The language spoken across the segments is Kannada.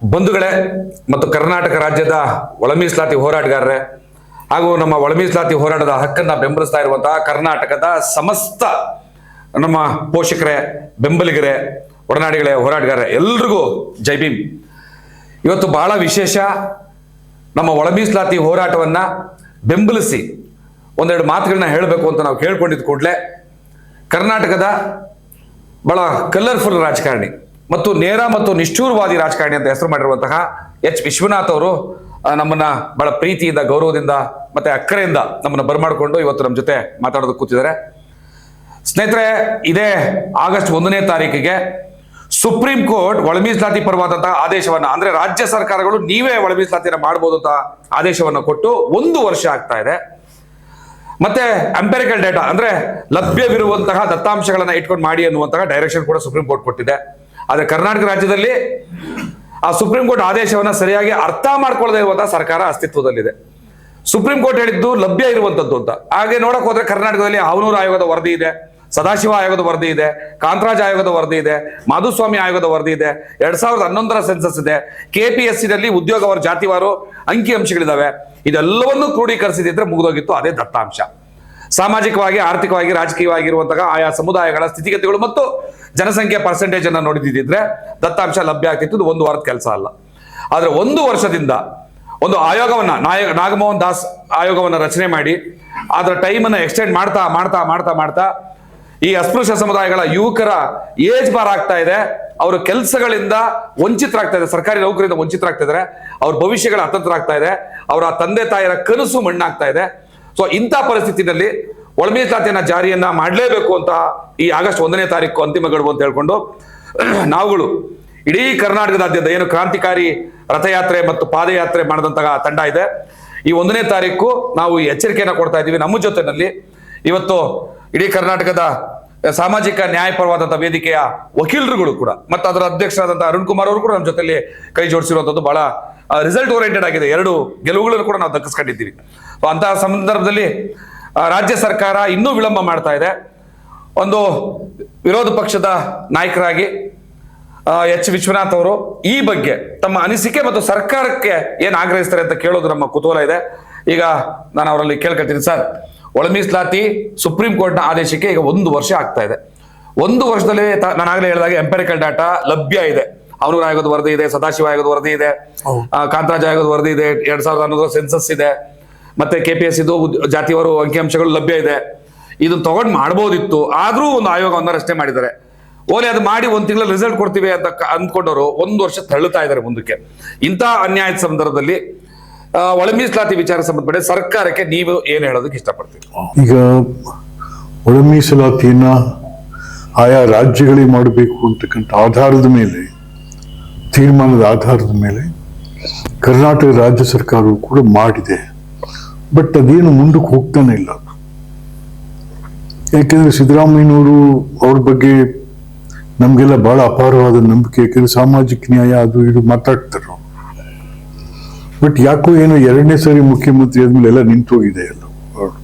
ಬಂಧುಗಳೇ ಮತ್ತು ಕರ್ನಾಟಕ ರಾಜ್ಯದ ಒಳ ಮೀಸಲಾತಿ ಹೋರಾಟಗಾರರೇ ಹಾಗೂ ನಮ್ಮ ಒಳ ಮೀಸಲಾತಿ ಹೋರಾಟದ ಹಕ್ಕನ್ನು ಬೆಂಬಲಿಸ್ತಾ ಇರುವಂತಹ ಕರ್ನಾಟಕದ ಸಮಸ್ತ ನಮ್ಮ ಪೋಷಕರೇ, ಬೆಂಬಲಿಗರೇ, ಒಡನಾಡಿಗಳೇ, ಹೋರಾಟಗಾರರೇ, ಎಲ್ರಿಗೂ ಜೈ ಭೀಮ್. ಇವತ್ತು ಬಹಳ ವಿಶೇಷ ನಮ್ಮ ಒಳ ಮೀಸಲಾತಿ ಹೋರಾಟವನ್ನ ಬೆಂಬಲಿಸಿ ಒಂದೆರಡು ಮಾತುಗಳನ್ನ ಹೇಳಬೇಕು ಅಂತ ನಾವು ಕೇಳ್ಕೊಂಡಿದ್ದ ಕೂಡಲೇ ಕರ್ನಾಟಕದ ಬಹಳ ಕಲರ್ಫುಲ್ ರಾಜಕಾರಣಿ. ಮತ್ತು ನೇರ ಮತ್ತು ನಿಷ್ಠೂರವಾದಿ ರಾಜಕಾರಣಿ ಅಂತ ಹೆಸರು ಮಾಡಿರುವಂತಹ ಎಚ್ ವಿಶ್ವನಾಥ್ ಅವರು ನಮ್ಮನ್ನ ಬಹಳ ಪ್ರೀತಿಯಿಂದ, ಗೌರವದಿಂದ ಮತ್ತೆ ಅಕ್ಕರೆಯಿಂದ ನಮ್ಮನ್ನ ಬರಮಾಡಿಕೊಂಡು ಇವತ್ತು ನಮ್ಮ ಜೊತೆ ಮಾತಾಡೋದಕ್ಕೆ ಕೂತಿದ್ದಾರೆ. ಸ್ನೇಹಿತರೆ, ಇದೇ ಆಗಸ್ಟ್ ಒಂದನೇ ತಾರೀಕಿಗೆ ಸುಪ್ರೀಂ ಕೋರ್ಟ್ ಒಳ ಮೀಸಲಾತಿ ಪರವಾದಂತಹ ಆದೇಶವನ್ನ, ಅಂದ್ರೆ ರಾಜ್ಯ ಸರ್ಕಾರಗಳು ನೀವೇ ಒಳ ಮೀಸಲಾತಿನ ಮಾಡಬಹುದು ಅಂತ ಆದೇಶವನ್ನು ಕೊಟ್ಟು ಒಂದು ವರ್ಷ ಆಗ್ತಾ ಇದೆ. ಮತ್ತೆ ಅಂಪೆರಿಕಲ್ ಡೇಟಾ ಅಂದ್ರೆ ಲಭ್ಯವಿರುವಂತಹ ದತ್ತಾಂಶಗಳನ್ನ ಇಟ್ಕೊಂಡು ಮಾಡಿ ಅನ್ನುವಂತಹ ಡೈರೆಕ್ಷನ್ ಕೂಡ ಸುಪ್ರೀಂ ಕೋರ್ಟ್ ಕೊಟ್ಟಿದೆ. ಆದ್ರೆ ಕರ್ನಾಟಕ ರಾಜ್ಯದಲ್ಲಿ ಆ ಸುಪ್ರೀಂ ಕೋರ್ಟ್ ಆದೇಶವನ್ನ ಸರಿಯಾಗಿ ಅರ್ಥ ಮಾಡ್ಕೊಳ್ಳದೆ ಇರುವಂತಹ ಸರ್ಕಾರ ಅಸ್ತಿತ್ವದಲ್ಲಿದೆ. ಸುಪ್ರೀಂ ಕೋರ್ಟ್ ಹೇಳಿದ್ದು ಲಭ್ಯ ಇರುವಂತದ್ದು ಅಂತ. ಹಾಗೆ ನೋಡಕ್ ಹೋದ್ರೆ ಕರ್ನಾಟಕದಲ್ಲಿ ಅವನೂರು ಆಯೋಗದ ವರದಿ ಇದೆ, ಸದಾಶಿವ ಆಯೋಗದ ವರದಿ ಇದೆ, ಕಾಂತರಾಜ್ ಆಯೋಗದ ವರದಿ ಇದೆ, ಮಾಧುಸ್ವಾಮಿ ಆಯೋಗದ ವರದಿ ಇದೆ, ಎರಡ್ ಸಾವಿರದ ಹನ್ನೊಂದರ ಸೆನ್ಸಸ್ ಇದೆ. ಕೆ ಪಿ ಎಸ್ನಲ್ಲಿ ಉದ್ಯೋಗವಾರು ಜಾತಿವಾರು, ಅಂಕಿ ಅಂಶಗಳಿದಾವೆ. ಇದೆಲ್ಲವನ್ನೂ ಕ್ರೋಢೀಕರಿಸಿದ್ರೆ ಮುಗಿದೋಗಿತ್ತು, ಅದೇ ದತ್ತಾಂಶ. ಸಾಮಾಜಿಕವಾಗಿ, ಆರ್ಥಿಕವಾಗಿ, ರಾಜಕೀಯವಾಗಿರುವಂತಹ ಆಯಾ ಸಮುದಾಯಗಳ ಸ್ಥಿತಿಗತಿಗಳು ಮತ್ತು ಜನಸಂಖ್ಯೆ ಪರ್ಸೆಂಟೇಜ್ ಅನ್ನು ನೋಡಿದಿದ್ರೆ ದತ್ತಾಂಶ ಲಭ್ಯ ಆಗ್ತಿತ್ತು. ಒಂದು ವಾರದ ಕೆಲಸ ಅಲ್ಲ. ಆದ್ರೆ ಒಂದು ವರ್ಷದಿಂದ ಒಂದು ಆಯೋಗವನ್ನ ನಾಯ ನಾಗಮೋಹನ್ ದಾಸ್ ಆಯೋಗವನ್ನು ರಚನೆ ಮಾಡಿ, ಅದರ ಟೈಮನ್ನು ಎಕ್ಸ್ಟೆಂಡ್ ಮಾಡ್ತಾ ಮಾಡ್ತಾ ಮಾಡ್ತಾ ಮಾಡ್ತಾ ಈ ಅಸ್ಪೃಶ್ಯ ಸಮುದಾಯಗಳ ಯುವಕರ ಏಜ್ ಬಾರ್ ಆಗ್ತಾ ಇದೆ. ಅವರ ಕೆಲಸಗಳಿಂದ ವಂಚಿತರಾಗ್ತಾ ಇದೆ. ಸರ್ಕಾರಿ ನೌಕರಿಂದ ವಂಚಿತರಾಗ್ತಾ ಇದ್ದಾರೆ ಅವ್ರ ಭವಿಷ್ಯಗಳ ಅತಂತ್ರ ಇದೆ. ಅವರ ತಂದೆ ತಾಯಿಯರ ಕನಸು ಮಣ್ಣಾಗ್ತಾ ಇದೆ. ಸೊ ಇಂಥ ಪರಿಸ್ಥಿತಿನಲ್ಲಿ ಒಳಮೀಸಲಾತಿಯನ್ನ ಜಾರಿಯನ್ನ ಮಾಡಲೇಬೇಕು ಅಂತ ಈ ಆಗಸ್ಟ್ ಒಂದನೇ ತಾರೀಕು ಅಂತಿಮ ಗಡುವು ಅಂತ ಹೇಳ್ಕೊಂಡು ನಾವುಗಳು ಇಡೀ ಕರ್ನಾಟಕದಾದ್ಯಂತ ಏನು ಕ್ರಾಂತಿಕಾರಿ ರಥಯಾತ್ರೆ ಮತ್ತು ಪಾದಯಾತ್ರೆ ಮಾಡಿದಂತಹ ತಂಡ ಇದೆ. ಈ ಒಂದನೇ ತಾರೀಕು ನಾವು ಎಚ್ಚರಿಕೆಯನ್ನು ಕೊಡ್ತಾ ಇದ್ದೀವಿ. ನಮ್ಮ ಜೊತೆನಲ್ಲಿ ಇವತ್ತು ಇಡೀ ಕರ್ನಾಟಕದ ಸಾಮಾಜಿಕ ನ್ಯಾಯಪರವಾದಂಥ ವೇದಿಕೆಯ ವಕೀಲರುಗಳು ಕೂಡ, ಮತ್ತು ಅದರ ಅಧ್ಯಕ್ಷರಾದಂಥ ಅರುಣ್ ಕುಮಾರ್ ಅವರು ಕೂಡ ನಮ್ಮ ಜೊತೆಲಿ ಕೈ ಜೋಡಿಸಿರುವಂಥದ್ದು ಬಹಳ ರಿಸಲ್ಟ್ ಓರಿಯೆಂಟೆಡ್ ಆಗಿದೆ. ಎರಡು ಗೆಲುವುಗಳನ್ನು ಕೂಡ ನಾವು ದಕ್ಕಿಸ್ಕೊಂಡಿದ್ದೀವಿ ಅಂತಹ ಸಂದರ್ಭದಲ್ಲಿ ರಾಜ್ಯ ಸರ್ಕಾರ ಇನ್ನೂ ವಿಳಂಬ ಮಾಡ್ತಾ ಇದೆ. ಒಂದು ವಿರೋಧ ಪಕ್ಷದ ನಾಯಕರಾಗಿ ಎಚ್. ವಿಶ್ವನಾಥ್ ಅವರು ಈ ಬಗ್ಗೆ ತಮ್ಮ ಅನಿಸಿಕೆ ಮತ್ತು ಸರ್ಕಾರಕ್ಕೆ ಏನು ಆಗ್ರಹಿಸ್ತಾರೆ ಅಂತ ಕೇಳೋದು ನಮ್ಮ ಕುತೂಹಲ ಇದೆ. ಈಗ ನಾನು ಅವರಲ್ಲಿ ಕೇಳ್ಕೊಳ್ತೀನಿ ಸರ್. ಒಳ ಮೀಸಲಾತಿ ಸುಪ್ರೀಂ ಕೋರ್ಟ್ನ ಆದೇಶಕ್ಕೆ ಈಗ ಒಂದು ವರ್ಷ ಆಗ್ತಾ ಇದೆ. ಒಂದು ವರ್ಷದಲ್ಲಿ ನಾನು ಆಗಲೇ ಹೇಳಿದಾಗ ಎಂಪೆರಿಕಲ್ ಡಾಟಾ ಲಭ್ಯ ಇದೆ. ಅವನೂರ ಆಯೋಗದ ವರದಿ ಇದೆ ಸದಾಶಿವ ಆಯೋಗದ ವರದಿ ಇದೆ ಕಾಂತರಾಜ್ ಆಯೋಗದ ವರದಿ ಇದೆ ಎರಡ್ ಸಾವಿರದ ಹನ್ನೊಂದರ ಸೆನ್ಸಸ್ ಇದೆ. ಮತ್ತೆ ಕೆ ಪಿ ಎಸ್ ಇದು ಜಾತಿಯವರು ಅಂಕಿಅಂಶಗಳು ಲಭ್ಯ ಇದೆ. ಇದನ್ನ ತಗೊಂಡು ಮಾಡ್ಬೋದಿತ್ತು. ಆದ್ರೂ ಒಂದು ಆಯೋಗವನ್ನು ರಚನೆ ಮಾಡಿದ್ದಾರೆ. ಓಲಿ ಅದು ಮಾಡಿ ಒಂದು ತಿಂಗಳ ರಿಸಲ್ಟ್ ಕೊಡ್ತೀವಿ ಅಂತ ಅಂದ್ಕೊಂಡವರು ಒಂದು ವರ್ಷ ತಳ್ಳುತ್ತಾ ಇದ್ದಾರೆ ಮುಂದಕ್ಕೆ. ಇಂಥ ಅನ್ಯಾಯದ ಸಂದರ್ಭದಲ್ಲಿ ಒಳ ಮೀಸಲಾತಿ ವಿಚಾರ ಸಂಬಂಧಪಟ್ಟ ಸರ್ಕಾರಕ್ಕೆ ನೀವು ಏನು ಹೇಳೋದಕ್ಕೆ ಇಷ್ಟಪಡ್ತೀರಿ? ಈಗ ಒಳ ಮೀಸಲಾತಿಯನ್ನ ಆಯಾ ರಾಜ್ಯಗಳಿಗೆ ಮಾಡಬೇಕು ಅಂತಕ್ಕಂಥ ಆಧಾರದ ಮೇಲೆ, ತೀರ್ಮಾನದ ಆಧಾರದ ಮೇಲೆ ಕರ್ನಾಟಕ ರಾಜ್ಯ ಸರ್ಕಾರವು ಕೂಡ ಮಾಡಿದೆ. ಬಟ್ ಅದೇನು ಮುಂದಕ್ಕೆ ಹೋಗ್ತಾನೆ ಇಲ್ಲ. ಯಾಕೆಂದ್ರೆ ಸಿದ್ದರಾಮಯ್ಯನವರು ಅವ್ರ ಬಗ್ಗೆ ನಮಗೆಲ್ಲ ಬಹಳ ಅಪಾರವಾದ ನಂಬಿಕೆ, ಯಾಕೆಂದ್ರೆ ಸಾಮಾಜಿಕ ನ್ಯಾಯ ಅದು ಇದು ಮಾತಾಡ್ತಾರೆ. ಬಟ್ ಯಾಕೋ ಏನು ಎರಡನೇ ಸಾರಿ ಮುಖ್ಯಮಂತ್ರಿ ಆದ್ಮೇಲೆ ಎಲ್ಲ ನಿಂತೋಗಿದೆ ಎಲ್ಲ. ಅವ್ರು.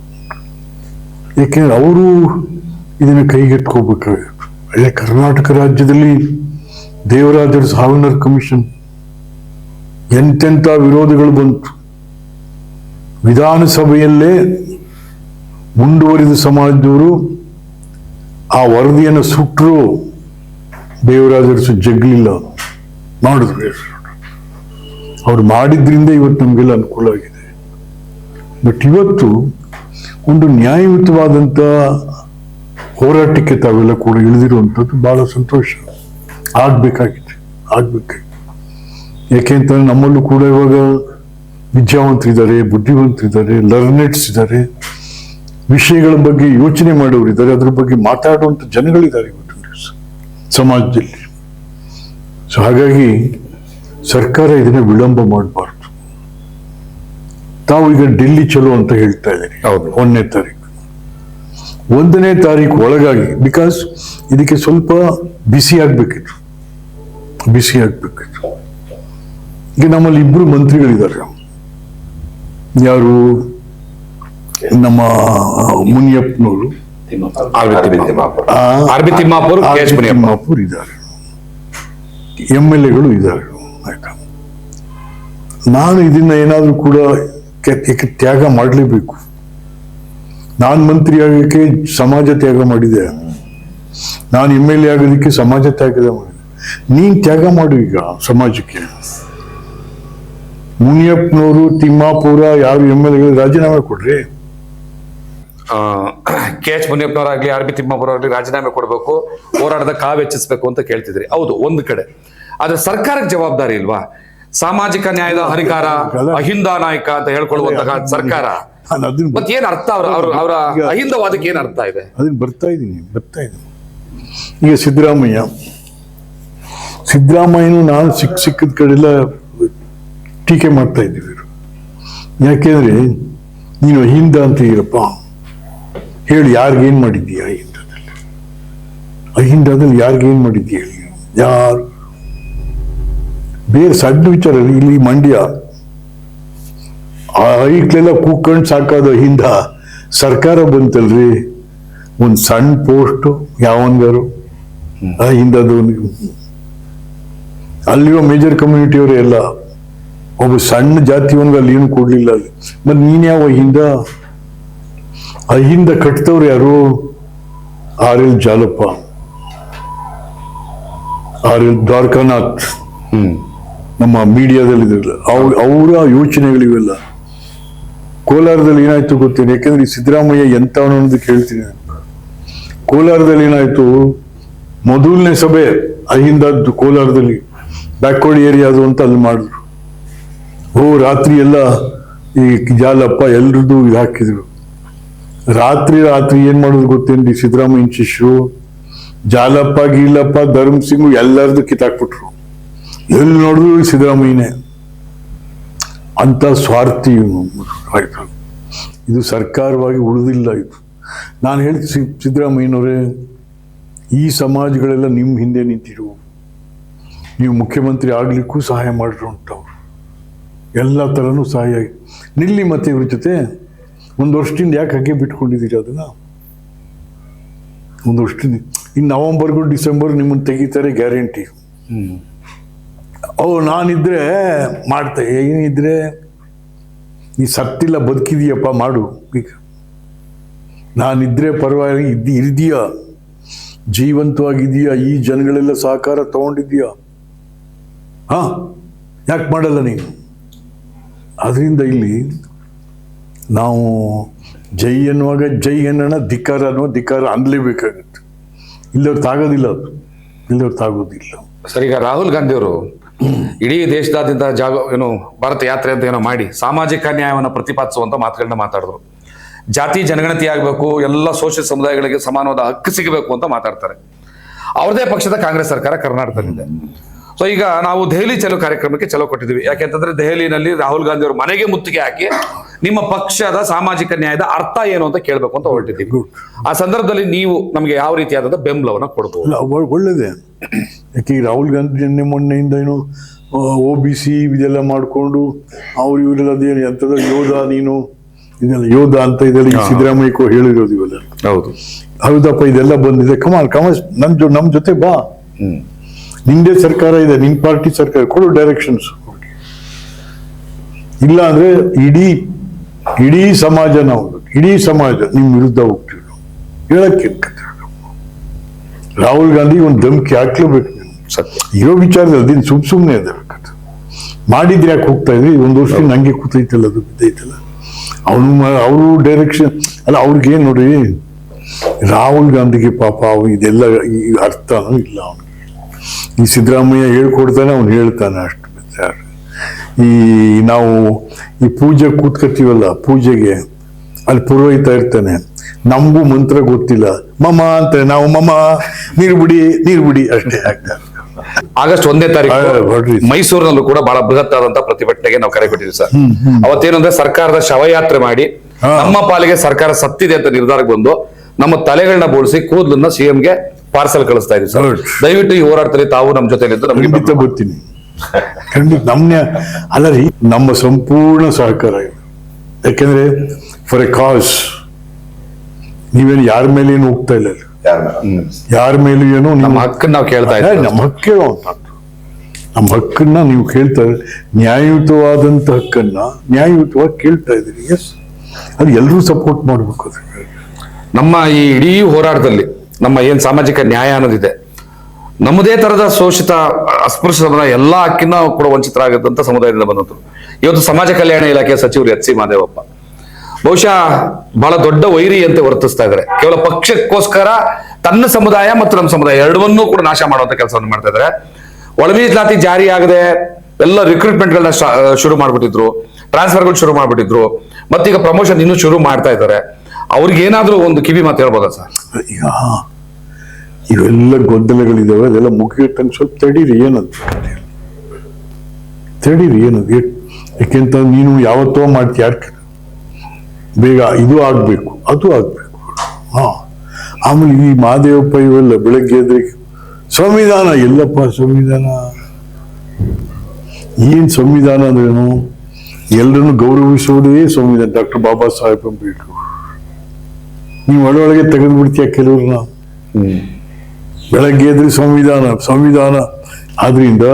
ಯಾಕೆಂದ್ರೆ ಅವರು ಇದನ್ನ ಕೈಗೆಟ್ಕೋಬೇಕಾಗಿತ್ತು ಅದೇ ಕರ್ನಾಟಕ ರಾಜ್ಯದಲ್ಲಿ ದೇವರಾಜರ ಸಾವನರ್ ಕಮಿಷನ್ ಎಂತೆಂಥ ವಿರೋಧಗಳು ಬಂತು. ವಿಧಾನಸಭೆಯಲ್ಲೇ ಮುಂದುವರಿದ ಸಮಾಜದವರು ಆ ವರದಿಯನ್ನು ಸುಟ್ಟರು ದೇವರಾಜರಸು ಜಗ್ಲಿಲ್ಲ. ಮಾಡಿದ್ರು. ಅವ್ರು ಮಾಡಿದ್ರಿಂದ ಇವತ್ತು ನಮಗೆಲ್ಲ ಅನುಕೂಲ ಆಗಿದೆ ಬಟ್ ಇವತ್ತು ಒಂದು ನ್ಯಾಯಯುತವಾದಂಥ ಹೋರಾಟಕ್ಕೆ ತಾವೆಲ್ಲ ಕೂಡ ಇಳಿದಿರುವಂಥದ್ದು ಬಹಳ ಸಂತೋಷ. ಆಗ್ಬೇಕಾಗಿದೆ ಯಾಕೆ ಯಾಕೆಂತಂದ್ರೆ ನಮ್ಮಲ್ಲೂ ಕೂಡ ಇವಾಗ ವಿದ್ಯಾವಂತರಿದ್ದಾರೆ, ಬುದ್ಧಿವಂತರಿದ್ದಾರೆ ಲರ್ನೆಟ್ಸ್ ಇದ್ದಾರೆ. ವಿಷಯಗಳ ಬಗ್ಗೆ ಯೋಚನೆ ಮಾಡೋರು ಇದ್ದಾರೆ, ಅದ್ರ ಬಗ್ಗೆ ಮಾತಾಡುವಂಥ ಜನಗಳಿದ್ದಾರೆ ಇವತ್ತು ಸಮಾಜದಲ್ಲಿ. ಸೊ ಹಾಗಾಗಿ ಸರ್ಕಾರ ಇದನ್ನ ವಿಳಂಬ ಮಾಡಬಾರ್ದು. ತಾವು ಈಗ ಡೆಲ್ಲಿ ಚಲೋ ಅಂತ ಹೇಳ್ತಾ ಇದ್ದೀರಿ. ಹೌದು. ಒಂದನೇ ತಾರೀಕು. ಒಂದನೇ ತಾರೀಕು ಒಳಗಾಗಿ ಬಿಕಾಸ್ ಇದಕ್ಕೆ ಸ್ವಲ್ಪ ಬಿಸಿ ಆಗ್ಬೇಕಿತ್ತು. ಬಿಸಿ ಆಗ್ಬೇಕಿತ್ತು. ಈಗ ನಮ್ಮಲ್ಲಿ ಇಬ್ರು ಮಂತ್ರಿಗಳಿದ್ದಾರೆ. ಯಾರು? ನಮ್ಮ ಮುನಿಯಪ್ಪನವರು. ತಿಮ್ಮಾಪುರ್ ಇದ್ದಾರೆ. ಎಂ ಎಲ್ ಎಗಳು ಇದ್ದಾರೆ. ನಾನು ಇದನ್ನ ಏನಾದರೂ ಕೂಡ ತ್ಯಾಗ ಮಾಡಲೇಬೇಕು. ನಾನು ಮಂತ್ರಿ ಆಗೋಕ್ಕೆ ಸಮಾಜ ತ್ಯಾಗ ಮಾಡಿದೆ. ನಾನು ಎಂ ಎಲ್ ಎ ಆಗೋದಕ್ಕೆ ಸಮಾಜ ತ್ಯಾಗ ಮಾಡಿದೆ. ನೀನ್ ತ್ಯಾಗ ಮಾಡು ಈಗ ಸಮಾಜಕ್ಕೆ. ಮುನಿಯಪ್ಪನವರು ತಿಮ್ಮಾಪುರ ಯಾರು ಎಂ ಎಲ್ ಎ ರಾಜೀನಾಮೆ ಕೊಡ್ರಿ. ಕೆ ಎಚ್ ಮುನಿಯಪ್ಪನವರಾಗ್ಲಿ ಆರ್ ಬಿ ತಿಮ್ಮಾಪುರವ್ರಾಗ್ಲಿ ರಾಜೀನಾಮೆ ಕೊಡಬೇಕು ಹೋರಾಟದ ಕಾವು ಹೆಚ್ಚಿಸಬೇಕು ಅಂತ ಕೇಳ್ತಿದ್ರಿ. ಹೌದು ಒಂದು ಕಡೆ. ಆದ್ರೆ ಸರ್ಕಾರಕ್ಕೆ ಜವಾಬ್ದಾರಿ ಇಲ್ವಾ? ಸಾಮಾಜಿಕ ನ್ಯಾಯದ ಹರಿಕಾರ ಅಹಿಂದ ನಾಯಕ ಅಂತ ಹೇಳ್ಕೊಳ್ಳುವಂತಹ ಸರ್ಕಾರ. ಮತ್ತೆ ಏನ್ ಅರ್ಥ ಅವ್ರ ಅಹಿಂದವಾದಕ್ಕೆ ಏನ್ ಅರ್ಥ ಇದೆ? ಅದನ್ನ ಬರ್ತಾ ಇದ್ದೀನಿ ಬರ್ತಾ ಇದ್ದೀನಿ. ಈಗ ಸಿದ್ದರಾಮಯ್ಯ. ಸಿದ್ದರಾಮಯ್ಯನು ನಾನು ಸಿಕ್ ಸಿಕ್ಕಿದ ಕಡೆಲ್ಲ ಟೀಕೆ ಮಾಡ್ತಾ ಇದ್ದೀವಿ. ಯಾಕೆಂದ್ರೆ ನೀನು ಅಹಿಂದ ಅಂತ ಇರಪ್ಪ ಹೇಳಿ ಯಾರಿಗೇನು ಮಾಡಿದ್ದೀಯ ಅಹಿಂದದಲ್ಲಿ ಅಹಿಂದದಲ್ಲಿ ಯಾರಿಗೇನ್ ಮಾಡಿದ್ದೀಯ ಹೇಳಿ? ಯಾರು? ಬೇರೆ ಸಣ್ಣ ವಿಚಾರ ಇಲ್ಲಿ ಮಂಡ್ಯ. ಆ ಐಕ್ಲೆಲ್ಲ ಕೂತ್ಕೊಂಡು ಸಾಕಾದ ಹಿಂದ ಸರ್ಕಾರ ಬಂತಲ್ರಿ? ಒಂದ್ ಸಣ್ಣ ಪೋಸ್ಟ್ ಯಾವನ್ಗಾರು? ಆ ಹಿಂದದು ಅಲ್ಲಿರೋ ಮೇಜರ್ ಕಮ್ಯುನಿಟಿಯವರು ಎಲ್ಲ. ಒಬ್ಬ ಸಣ್ಣ ಜಾತಿಯವನ್ಗೆ ಅಲ್ಲಿ ಏನು ಕೊಡಲಿಲ್ಲ ಅಲ್ಲಿ. ಮತ್ತು ನೀನ್ ಯಾವ ಹಿಂದ? ಅಹಿಂದ ಕಟ್ಟಿದವ್ರು ಯಾರು? R L Jalappa. R L Dwarakanath. ನಮ್ಮ ಮೀಡಿಯಾದಲ್ಲಿ ಅವ್ರ, ಅವರ ಯೋಚನೆಗಳಿವೆಲ್ಲ. ಕೋಲಾರದಲ್ಲಿ ಏನಾಯ್ತು ಗೊತ್ತೇನೆ? ಯಾಕೆಂದ್ರೆ ಈ ಸಿದ್ದರಾಮಯ್ಯ ಎಂತವನು ಅನ್ನೋದು ಕೇಳ್ತೀನಿ ಕೋಲಾರದಲ್ಲಿ ಏನಾಯ್ತು? ಮೊದಲನೇ ಸಭೆ ಅಹಿಂದದ್ದು ಕೋಲಾರದಲ್ಲಿ. ಬ್ಯಾಕ್ವರ್ಡ್ ಏರಿಯಾದು ಅಂತ ಅಲ್ಲಿ ಮಾಡಿದ್ರು. ಓ, ರಾತ್ರಿ ಎಲ್ಲ ಈ ಜಾಲಪ್ಪ ಎಲ್ರದ್ದು ಇದು ಹಾಕಿದ್ರು. ರಾತ್ರಿ ರಾತ್ರಿ ಏನ್ ಮಾಡೋದು ಗೊತ್ತೇನ್ರಿ? ಸಿದ್ದರಾಮಯ್ಯ ಶಿಷ್ಯರು, ಜಾಲಪ್ಪ, ಗೀಲಪ್ಪ, ಧರ್ಮ್ ಸಿಂಗ್ ಎಲ್ಲರದ್ದು ಕಿತ್ತಾಕ್ಬಿಟ್ರು. ಎಲ್ಲಿ ನೋಡಿದ್ರು ಸಿದ್ದರಾಮಯ್ಯನೇ? ಅಂತ ಸ್ವಾರ್ಥಿ ಇದು ಸರ್ಕಾರವಾಗಿ ಉಳಿದಿಲ್ಲ ಇದು. ನಾನು ಹೇಳ್ತೀನಿ ಸಿದ್ದರಾಮಯ್ಯನವರೇ, ಈ ಸಮಾಜಗಳೆಲ್ಲ ನಿಮ್ಮ ಹಿಂದೆ ನಿಂತಿರು. ನೀವು ಮುಖ್ಯಮಂತ್ರಿ ಆಗ್ಲಿಕ್ಕೂ ಸಹಾಯ ಮಾಡಿರು ಅಂತವ್ರು. ಎಲ್ಲ ಥರನೂ ಸಹಾಯ ನಿಲ್ಲಿ ಮತ್ತೆ ಇವ್ರ ಜೊತೆ. ಒಂದು ವರ್ಷದಿಂದ ಯಾಕೆ ಹಾಗೆ ಬಿಟ್ಕೊಂಡಿದ್ದೀರಿ ಅದನ್ನ? ಒಂದು ವರ್ಷದಿಂದ. ಇನ್ನು ನವಂಬರ್ಗೂ ಡಿಸೆಂಬರ್ ನಿಮ್ಮನ್ನು ತೆಗಿತಾರೆ ಗ್ಯಾರಂಟಿ. ಓ, ನಾನಿದ್ರೆ ಮಾಡ್ತೆ. ಏನಿದ್ರೆ, ನೀ ಸತ್ತಿಲ್ಲ, ಬದುಕಿದೀಯಪ್ಪ, ಮಾಡು. ಈಗ ನಾನಿದ್ರೆ ಪರವಾಗಿ ಇದ್ದಿ, ಇರ್ದೀಯ? ಜೀವಂತವಾಗಿದೆಯಾ ಈ ಜನಗಳೆಲ್ಲ ಸಹಕಾರ ತಗೊಂಡಿದ್ದೀಯ? ಹಾ? ಯಾಕೆ ಮಾಡಲ್ಲ ನೀನು? ಅದರಿಂದ ಇಲ್ಲಿ ನಾವು ಜೈ ಅನ್ನುವಾಗ ಜೈ ಅನ್ನೋಣ ಧಿಕ್ಕಾರ ಅನ್ನೋ ಧಿಕ್ಕಾರ ಅನ್ಲೇಬೇಕಾಗುತ್ತೆ ಇಲ್ಲವ್ರು ತಾಗೋದಿಲ್ಲ ಅದು. ಇಲ್ಲವ್ರು ತಾಗೋದಿಲ್ಲ. ಸರ್, ಈಗ ರಾಹುಲ್ ಗಾಂಧಿ ಅವರು ಇಡೀ ದೇಶದಾದ್ಯಂತ ಜಾಗ, ಏನು, ಭಾರತ ಯಾತ್ರೆ ಅಂತ ಏನೋ ಮಾಡಿ ಸಾಮಾಜಿಕ ನ್ಯಾಯವನ್ನು ಪ್ರತಿಪಾದಿಸುವಂತ ಮಾತುಗಳನ್ನ ಮಾತಾಡಿದ್ರು. ಜಾತಿ ಜನಗಣತಿ ಆಗಬೇಕು, ಎಲ್ಲ ಸೋಷಿಯಲ್ ಸಮುದಾಯಗಳಿಗೆ ಸಮಾನವಾದ ಹಕ್ಕು ಸಿಗಬೇಕು ಅಂತ ಮಾತಾಡ್ತಾರೆ. ಅವ್ರದೇ ಪಕ್ಷದ ಕಾಂಗ್ರೆಸ್ ಸರ್ಕಾರ ಕರ್ನಾಟಕದಲ್ಲಿದೆ. ಸೊ ಈಗ ನಾವು ದೆಹಲಿ ಚಲೋ ಕಾರ್ಯಕ್ರಮಕ್ಕೆ ಚಲೋ ಕೊಟ್ಟಿದ್ದೀವಿ. ಯಾಕೆಂತಂದ್ರೆ ದೆಹಲಿನಲ್ಲಿ ರಾಹುಲ್ ಗಾಂಧಿ ಅವರು ಮನೆಗೆ ಮುತ್ತಿಗೆ ಹಾಕಿ ನಿಮ್ಮ ಪಕ್ಷದ ಸಾಮಾಜಿಕ ನ್ಯಾಯದ ಅರ್ಥ ಏನು ಅಂತ ಕೇಳಬೇಕು ಅಂತ ಹೊರಟಿದ್ದೀವಿ. ಆ ಸಂದರ್ಭದಲ್ಲಿ ನೀವು ನಮಗೆ ಯಾವ ರೀತಿಯಾದಂತಹ ಬೆಂಬಲವನ್ನು ಕೊಡಬಹುದು ಒಳ್ಳೇದೇ. ಯಾಕೆ ರಾಹುಲ್ ಗಾಂಧಿ ನಿನ್ನೆ ಮೊನ್ನೆಯಿಂದ ಏನು ಒ ಬಿ ಸಿ ಇದೆಲ್ಲ ಮಾಡಿಕೊಂಡು ಅವ್ರು ಇವರೆಲ್ಲ ಅದೇನು ಎಂಥದ ಯೋಧ ನೀನು ಇದೆಲ್ಲ ಯೋಧ ಅಂತ ಇದೆಲ್ಲ ಈ ಸಿದ್ದರಾಮಯ್ಯಕ್ಕೂ ಹೇಳಿರೋದು ಇವೆಲ್ಲ. ಹೌದು. ಹೌದಪ್ಪ ಇದೆಲ್ಲ ಬಂದಿದೆ. ಕಮಾಲ್ ಕಮಲ್ ನಮ್ಮ ಜೊ ನಮ್ಮ ಜೊತೆ ಬಾ. ಹ್ಮ್. ನಿಂದೇ ಸರ್ಕಾರ ಇದೆ ನಿನ್ ಪಾರ್ಟಿ ಸರ್ಕಾರ ಕೊಡು ಡೈರೆಕ್ಷನ್ಸ್ ಇಲ್ಲ ಅಂದ್ರೆ ಇಡೀ ಇಡೀ ಸಮಾಜ ನಾವು ಇಡೀ ಸಮಾಜ ನಿಮ್ ವಿರುದ್ಧ ಹೋಗ್ತೀವಿ ನಾವು. ಹೇಳಕ್ಕೆ. ರಾಹುಲ್ ಗಾಂಧಿ ಒಂದು ಧಮಕಿ ಹಾಕ್ಲೇಬೇಕು ಇರೋ ವಿಚಾರದಲ್ಲಿ ಅದೇನು ಸುಮ್ ಸುಮ್ಮನೆ ಅದ ಮಾಡಿದ್ರೆ ಯಾಕೆ ಹೋಗ್ತಾ ಇದ್ರಿ? ಒಂದು ವರ್ಷ ನಂಗೆ ಕೂತೈತಲ್ಲ ಅದು ಬಿದ್ದೈತಲ್ಲ ಅವನು ಅವರು ಡೈರೆಕ್ಷನ್ ಅಲ್ಲ ಅವ್ರಿಗೆ ಏನ್ ನೋಡಿ ರಾಹುಲ್ ಗಾಂಧಿಗೆ ಪಾಪ ಅವು ಇದೆಲ್ಲ ಈ ಅರ್ಥನೂ ಇಲ್ಲ ಅವನಿಗೆ. ಈ ಸಿದ್ದರಾಮಯ್ಯ ಹೇಳ್ಕೊಡ್ತಾನೆ ಅವ್ನು ಹೇಳ್ತಾನೆ ಅಷ್ಟು ಬಿಟ್ರೆ ಈ ನಾವು ಈ ಪೂಜೆ ಕೂತ್ಕೊತೀವಲ್ಲ ಪೂಜೆಗೆ ಅಲ್ಲಿ ಪುರೋಹಿತ ಇರ್ತಾನೆ. ನಮಗೂ ಮಂತ್ರ ಗೊತ್ತಿಲ್ಲ. ಮಮ ಅಂತ ನಾವು ಮಮ ನೀರು ಬಿಡಿ ನೀರು ಬಿಡಿ ಅಷ್ಟೇ ಆಗ್ತಾರೆ ಆಗಸ್ಟ್ ಒಂದೇ ತಾರೀಕು ಮೈಸೂರಿನಲ್ಲೂ ಕೂಡ ಬಹಳ ಬೃಹತ್ ಆದಂತಹ ಪ್ರತಿಭಟನೆಗೆ ನಾವು ಕರೆ ಕೊಟ್ಟಿದ್ವಿ ಸರ್. ಅವತ್ತೇನಂದ್ರೆ ಸರ್ಕಾರದ ಶವಯಾತ್ರೆ ಮಾಡಿ. ನಮ್ಮ ಪಾಲಿಗೆ ಸರ್ಕಾರ ಸತ್ತಿದೆ ಅಂತ ನಿರ್ಧಾರಕ್ಕೆ ಬಂದು ನಮ್ಮ ತಲೆಗಳನ್ನ ಬೋಳಿಸಿ ಕೂದಲನ್ನ ಸಿಎಂಗೆ ಪಾರ್ಸಲ್ ಕಳಿಸ್ತಾ ಇದೀವಿ ಸರ್. ದಯವಿಟ್ಟು ಈ ಹೋರಾಡ್ತಾರೆ ತಾವು ನಮ್ಮ ಜೊತೆ ನಮಗೆ ಖಂಡಿತ ಬರ್ತೀನಿ. ಖಂಡಿತ ನಮ್ಮ ಅಲ್ಲ ರೀ ನಮ್ಮ ಸಂಪೂರ್ಣ ಸಹಕಾರ ಇದೆ. ಯಾಕೆಂದ್ರೆ ಫಾರ್ ಎ ಕಾಸ್ ನೀವೇನು ಯಾರ ಮೇಲೆ ಏನು ಹೋಗ್ತಾ ಇಲ್ಲ. ಯಾರ ಮೇಲೂ? ಏನು ನಮ್ಮ ಹಕ್ಕನ್ನ ನಾವು ಕೇಳ್ತಾ ಇದ್ದೀವಿ ನಮ್ಮ ಹಕ್ಕೇ ನಮ್ಮ ಹಕ್ಕನ್ನ ನೀವು ಕೇಳ್ತಾ ನ್ಯಾಯಯುತವಾದಂತ ಹಕ್ಕನ್ನ ನ್ಯಾಯಯುತವಾಗಿ ಕೇಳ್ತಾ ಇದ್ದೀರಿ. ಎಸ್ ಅದು ಎಲ್ಲರೂ ಸಪೋರ್ಟ್ ಮಾಡ್ಬೇಕು ಅದಕ್ಕೆ ನಮ್ಮ ಈ ಇಡೀ ಹೋರಾಟದಲ್ಲಿ ನಮ್ಮ ಏನು ಸಾಮಾಜಿಕ ನ್ಯಾಯ ಅನ್ನೋದಿದೆ. ನಮ್ಮದೇ ತರದ ಶೋಷಿತ ಅಸ್ಪೃಶ್ಯ ಎಲ್ಲ ಹಕ್ಕಿನ ಕೂಡ ವಂಚಿತರಾಗದಂತ ಸಮುದಾಯದಿಂದ ಬಂದಂತ ಇವತ್ತು ಸಮಾಜ ಕಲ್ಯಾಣ ಇಲಾಖೆ ಸಚಿವರು ಎಚ್ ಸಿ ಮಾದೇವಪ್ಪ. ಬಹುಶಃ ಬಹಳ ದೊಡ್ಡ ವೈರಿ ಅಂತ ವರ್ತಿಸ್ತಾ ಇದ್ದಾರೆ. ಕೇವಲ ಪಕ್ಷಕ್ಕೋಸ್ಕರ ತನ್ನ ಸಮುದಾಯ ಮತ್ತು ನಮ್ಮ ಸಮುದಾಯ ಎರಡನ್ನೂ ಕೂಡ ನಾಶ ಮಾಡುವಂತ ಕೆಲಸವನ್ನು ಮಾಡ್ತಾ ಇದ್ದಾರೆ. ಒಳ ಮೀಸಲಾತಿ ಜಾರಿ ಆಗದೆ ಎಲ್ಲ ರಿಕ್ರೂಟ್ಮೆಂಟ್ಗಳನ್ನ ಶುರು ಮಾಡ್ಬಿಟ್ಟಿದ್ರು. ಟ್ರಾನ್ಸ್ಫರ್ಗಳು ಶುರು ಮಾಡ್ಬಿಟ್ಟಿದ್ರು. ಮತ್ತೀಗ ಪ್ರಮೋಷನ್ ಇನ್ನೂ ಶುರು ಮಾಡ್ತಾ ಇದ್ದಾರೆ. ಅವ್ರಿಗೆ ಏನಾದರೂ ಒಂದು ಕಿವಿ ಮಾತು ಹೇಳ್ಬೋದಾ ಸರ್? ಈಗ ಇವೆಲ್ಲ ಗೊಂದಲಗಳಿದಾವೆ, ಅದೆಲ್ಲ ಮುಗಿಯಟ್ಟಂಗೆ ಸ್ವಲ್ಪ ತಡೀರಿ, ಏನಂತ ತಡೀರಿ ಏನದು ಯಾಕೆಂತ ನೀನು ಯಾವತ್ತೋ ಮಾಡ್ತೀಯ ಬೇಗ ಇದು ಆಗಬೇಕು, ಅದು ಆಗಬೇಕು. ಹಾ. ಆಮೇಲೆ ಈ ಮಹಾದೇವಪ್ಪ ಇವೆಲ್ಲ ಬೆಳಗ್ಗೆ ಎದ್ರೆ, ಸಂವಿಧಾನ, ಎಲ್ಲಪ್ಪ ಸಂವಿಧಾನ? ಏನು ಸಂವಿಧಾನ ಅಂದ್ರೇನು? ಎಲ್ಲರನ್ನು ಗೌರವಿಸುವುದೇ ಸಂವಿಧಾನ. ಡಾಕ್ಟರ್ ಬಾಬಾ ಸಾಹೇಬ್ ಅಂಬೇಡ್ಕರ್ ನೀವು ಒಳಗೊಳಗೆ ತೆಗೆದು ಬಿಡ್ತೀಯ ಕೆಲವ್ರನ್ನ ಬೆಳಗ್ಗೆ ಎದ್ರೆ ಸಂವಿಧಾನ ಸಂವಿಧಾನ ಆದ್ರಿಂದ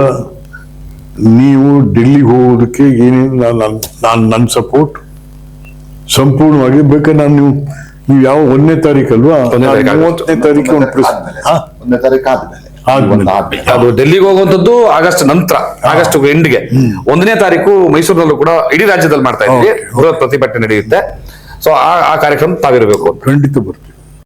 ನೀವು ಡೆಲ್ಲಿಗೆ ಹೋಗೋದಕ್ಕೆ ಏನೇನು ನಾನು ನಾನು ನನ್ನ ಸಪೋರ್ಟ್ ಸಂಪೂರ್ಣವಾಗಿ ಬೇಕಾದ್ರೆ ನಾನು ನೀವು ನೀವು ಯಾವ ಒಂದನೇ ತಾರೀಕು ಅಲ್ವಾ? ಒಂದನೇ ತಾರೀಕು ನಾನು ಮೂವತ್ತನೇ ತಾರೀಕು ಒಂದು ಪ್ರೆಸ್? ಒಂದನೇ ತಾರೀಕು ಆದ್ಮೇಲೆ. ಅದು ಡೆಲ್ಲಿಗೆ ಹೋಗುವಂತದ್ದು ಆಗಸ್ಟ್ ನಂತರ ಆಗಸ್ಟ್ ಎಂಡ್ಗೆ. ಒಂದನೇ ತಾರೀಕು ಮೈಸೂರಿನಲ್ಲೂ ಕೂಡ ಇಡೀ ರಾಜ್ಯದಲ್ಲಿ ಮಾಡ್ತಾ ಇದ್ದೀವಿ. ಬೃಹತ್ ಪ್ರತಿಭಟನೆ ನಡೆಯುತ್ತೆ. ಸೊ ಆ ಕಾರ್ಯಕ್ರಮ ತಾವಿರಬೇಕು. ಖಂಡಿತ ಬರ್ತೀವಿ.